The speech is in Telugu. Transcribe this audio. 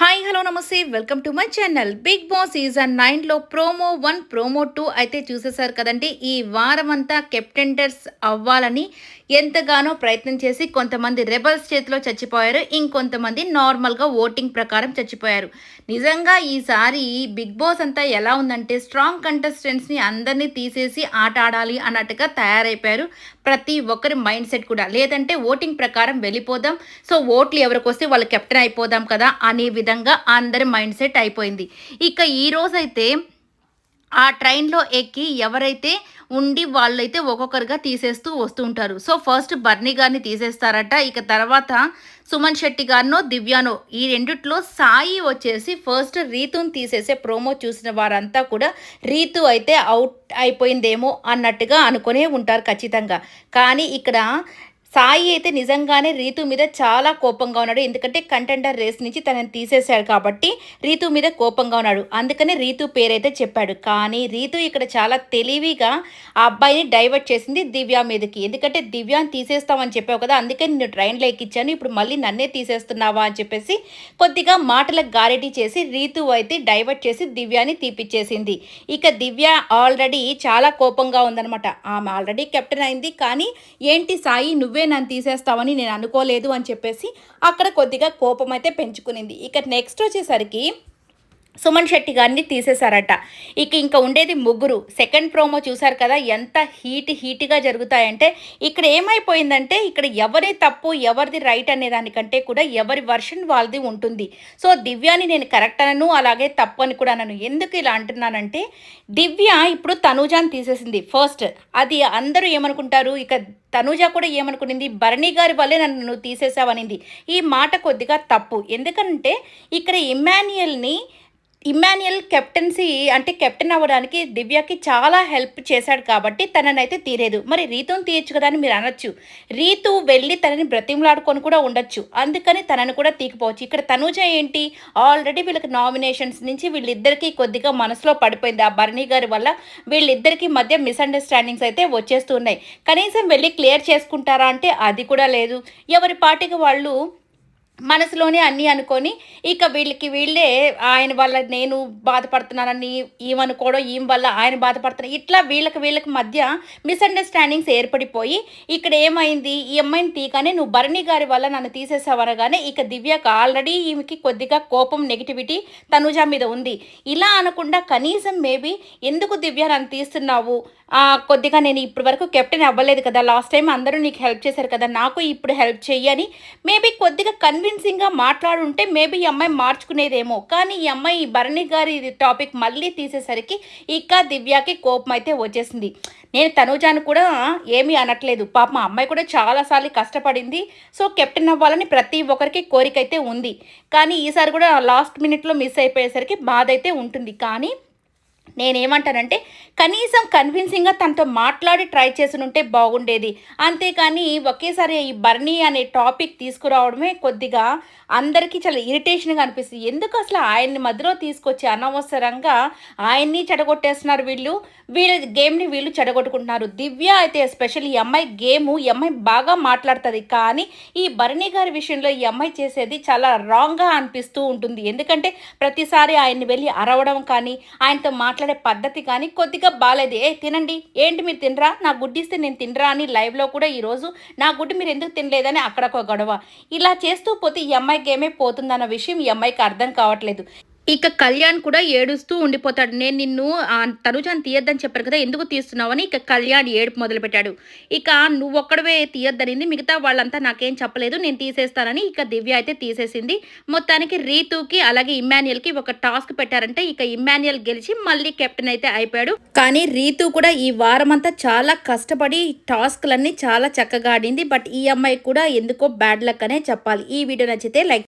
హాయ్ హలో నమస్తే. Welcome to my channel Bigg Boss season నైన్లో ప్రోమో వన్ ప్రోమో టూ అయితే చూసేశారు కదండి. ఈ వారం అంతా కెప్టెండర్స్ అవ్వాలని ఎంతగానో ప్రయత్నం చేసి కొంతమంది రెబల్స్ చేతిలో చచ్చిపోయారు. ఇంకొంతమంది నార్మల్గా ఓటింగ్ ప్రకారం చచ్చిపోయారు. నిజంగా ఈసారి బిగ్ బాస్ అంతా ఎలా ఉందంటే స్ట్రాంగ్ కంటెస్టెంట్స్ని అందరినీ తీసేసి ఆట ఆడాలి అన్నట్టుగా తయారైపోయారు. ప్రతి ఒక్కరి మైండ్ సెట్ కూడా. లేదంటే ఓటింగ్ ప్రకారం వెళ్ళిపోదాం. సో ఓట్లు ఎవరికి వస్తే వాళ్ళు కెప్టెన్ అయిపోదాం కదా అనే విధంగా అందరి మైండ్ సెట్ అయిపోయింది. ఇక ఈ రోజైతే ఆ ట్రైన్లో ఎక్కి ఎవరైతే ఉండి వాళ్ళైతే ఒక్కొక్కరుగా తీసేస్తూ వస్తూ ఉంటారు సో ఫస్ట్ బర్నీ గారిని తీసేస్తారట. ఇక తర్వాత సుమన్ శెట్టి గారినో దివ్యానో ఈ రెండిట్లో సాయి వచ్చేసి ఫస్ట్ రీతుని తీసేసే ప్రోమో చూసిన వారంతా కూడా రీతు అయితే అవుట్ అయిపోయిందేమో అన్నట్టుగా అనుకునే ఉంటారు ఖచ్చితంగా. కానీ ఇక్కడ సాయి అయితే నిజంగానే రీతు మీద చాలా కోపంగా ఉన్నాడు. ఎందుకంటే కంటెండర్ రేస్ నుంచి తనని తీసేశాడు కాబట్టి రీతు మీద కోపంగా ఉన్నాడు. అందుకనే రీతు పేరైతే చెప్పాడు. కానీ రీతు ఇక్కడ చాలా తెలివిగా ఆ అబ్బాయిని డైవర్ట్ చేసింది దివ్య మీదకి. ఎందుకంటే దివ్యాని తీసేస్తామని చెప్పావు కదా అందుకే నేను ట్రైన్లో ఎక్కించాను ఇప్పుడు మళ్ళీ నన్నే తీసేస్తున్నావా అని చెప్పేసి కొద్దిగా మాటలకు గారెటీ చేసి రీతు అయితే డైవర్ట్ చేసి దివ్యాని తీపిచ్చేసింది. ఇక దివ్య ఆల్రెడీ చాలా కోపంగా ఉందనమాట ఆమె ఆల్రెడీ కెప్టెన్ అయింది. కానీ ఏంటి సాయి నువ్వే నువ్వే నన్ను తీసేస్తావని నేను అనుకోలేదు అని చెప్పేసి అక్కడ కొద్దిగా కోపం అయితే పెంచుకునింది. ఇక నెక్స్ట్ వచ్చేసరికి సుమన్ శెట్టి గారిని తీసేశారట. ఇక ఇంకా ఉండేది ముగ్గురు. సెకండ్ ప్రోమో చూశారు కదా ఎంత హీట్ హీట్గా జరుగుతాయంటే ఇక్కడ ఏమైపోయిందంటే ఇక్కడ ఎవరి తప్పు ఎవరిది రైట్ అనే దానికంటే కూడా ఎవరి వర్షన్ వాళ్ళది ఉంటుంది. సో దివ్యాని నేను కరెక్ట్ అనను అలాగే తప్పు అని కూడా అనను. ఎందుకు ఇలా అంటున్నానంటే దివ్య ఇప్పుడు తనూజాని తీసేసింది. ఫస్ట్ అది అందరూ ఏమనుకుంటారు? ఇక తనూజ కూడా ఏమనుకునింది? భరణి గారి వల్లే నన్ను నువ్వు తీసేసావనింది ఈ మాట కొద్దిగా తప్పు. ఎందుకంటే ఇక్కడ ఇమాన్యుయల్ని ఇమాన్యుయల్ కెప్టెన్సీ అంటే కెప్టెన్ అవ్వడానికి దివ్యకి చాలా హెల్ప్ చేశాడు కాబట్టి తననైతే తీరేదు. మరి రీతుని తీయచ్చు కదా అని మీరు అనొచ్చు. రీతు వెళ్ళి తనని బ్రతిమలాడుకొని కూడా ఉండొచ్చు. అందుకని తనని కూడా తీకపోవచ్చు ఇక్కడ తనుజ ఏంటి? ఆల్రెడీ వీళ్ళకి నామినేషన్స్ నుంచి వీళ్ళిద్దరికీ కొద్దిగా మనసులో పడిపోయింది. ఆ భరణి గారి వల్ల వీళ్ళిద్దరికీ మధ్య మిస్అండర్స్టాండింగ్స్ అయితే వచ్చేస్తున్నాయి. కనీసం వెళ్ళి క్లియర్ చేసుకుంటారా అంటే అది కూడా లేదు. ఎవరి పార్టీకి వాళ్ళు మనసులోనే అన్నీ అనుకొని ఇక వీళ్ళకి వీళ్ళే ఆయన వల్ల నేను బాధపడుతున్నానని ఈమెనుకోవడం ఈమె వల్ల ఆయన బాధపడుతున్నా ఇట్లా వీళ్ళకి వీళ్ళకి మధ్య మిస్అండర్స్టాండింగ్స్ ఏర్పడిపోయి ఇక్కడ ఏమైంది? ఈ అమ్మాయిని తీగానే నువ్వు భరణి గారి వల్ల నన్ను తీసేసావనగానే ఇక దివ్యకు ఆల్రెడీ ఈమెకి కొద్దిగా కోపం నెగిటివిటీ తనుజా మీద ఉంది. ఇలా అనకుండా కనీసం మేబీ ఎందుకు దివ్య నన్ను తీస్తున్నావు? కొద్దిగా నేను ఇప్పటి వరకు కెప్టెన్ అవ్వలేదు కదా. లాస్ట్ టైం అందరూ నీకు హెల్ప్ చేశారు కదా. నాకు ఇప్పుడు హెల్ప్ చెయ్యని మేబీ కొద్దిగా కన్విన్సింగ్గా మాట్లాడుంటే మేబీ ఈ అమ్మాయి మార్చుకునేదేమో. కానీ ఈ అమ్మాయి భరణి గారి టాపిక్ మళ్ళీ తీసేసరికి ఇక దివ్యాకి కోపం అయితే వచ్చేసింది. నేను తనుజాను కూడా ఏమీ అనట్లేదు. పాప మా అమ్మాయి కూడా చాలాసార్లు కష్టపడింది. సో కెప్టెన్ అవ్వాలని ప్రతి ఒక్కరికి కోరిక అయితే ఉంది. కానీ ఈసారి కూడా లాస్ట్ మినిట్లో మిస్ అయిపోయేసరికి బాధ అయితే ఉంటుంది. కానీ నేనేమంటానంటే కనీసం కన్విన్సింగ్గా తనతో మాట్లాడి ట్రై చేసి ఉంటే బాగుండేది. అంతేకాని ఒకేసారి ఈ బర్నీ అనే టాపిక్ తీసుకురావడమే కొద్దిగా అందరికీ చాలా ఇరిటేషన్గా అనిపిస్తుంది. ఎందుకు అసలు ఆయన్ని మధ్యలో తీసుకొచ్చి అనవసరంగా ఆయన్ని చెడగొట్టేస్తున్నారు వీళ్ళు? వీళ్ళ గేమ్ని వీళ్ళు చెడగొట్టుకుంటున్నారు. దివ్య అయితే ఎస్పెషల్ ఈ అమ్మాయి గేము ఈ అమ్మాయి బాగా మాట్లాడుతుంది. కానీ ఈ భరణి గారి విషయంలో ఈ అమ్మాయి చేసేది చాలా రాంగ్గా అనిపిస్తూ ఉంటుంది. ఎందుకంటే ప్రతిసారి ఆయన్ని వెళ్ళి అరవడం కానీ ఆయనతో మాట్లాడే పద్ధతి కానీ కొద్దిగా బాగాలేదు. ఏ తినండి. ఏంటి మీరు తినరా? నా గుడ్డిస్తే నేను తినరా అని లైవ్లో కూడా ఈరోజు నా గుడ్డు మీరు ఎందుకు తినలేదని అక్కడ ఒక గొడవ. ఇలా చేస్తూ పోతే ఈ అమ్మాయికి ఏమే పోతుందన్న విషయం ఈ అమ్మాయికి అర్థం కావట్లేదు. ఇక కళ్యాణ్ కూడా ఏడుస్తూ ఉండిపోతాడు. నేను నిన్ను తనుజాన్ని తీయద్దని చెప్పారు కదా ఎందుకు తీస్తున్నావని ఇక కళ్యాణ్ ఏడుపు మొదలుపెట్టాడు. ఇక నువ్వు ఒక్కడవే తీయద్దనింది మిగతా వాళ్ళంతా నాకేం చెప్పలేదు నేను తీసేస్తానని ఇక దివ్య అయితే తీసేసింది. మొత్తానికి రీతుకి అలాగే ఇమ్మాన్యుయల్కి ఒక టాస్క్ పెట్టారంటే ఇక ఇమ్మాన్యుయల్ గెలిచి మళ్ళీ కెప్టెన్ అయితే అయిపోయాడు. కానీ రీతు కూడా ఈ వారం అంతా చాలా కష్టపడి టాస్క్లన్నీ చాలా చక్కగా ఆడింది. బట్ ఈ అమ్మాయి కూడా ఎందుకో బ్యాడ్ లక్ అనే చెప్పాలి. ఈ వీడియో నచ్చితే లైక్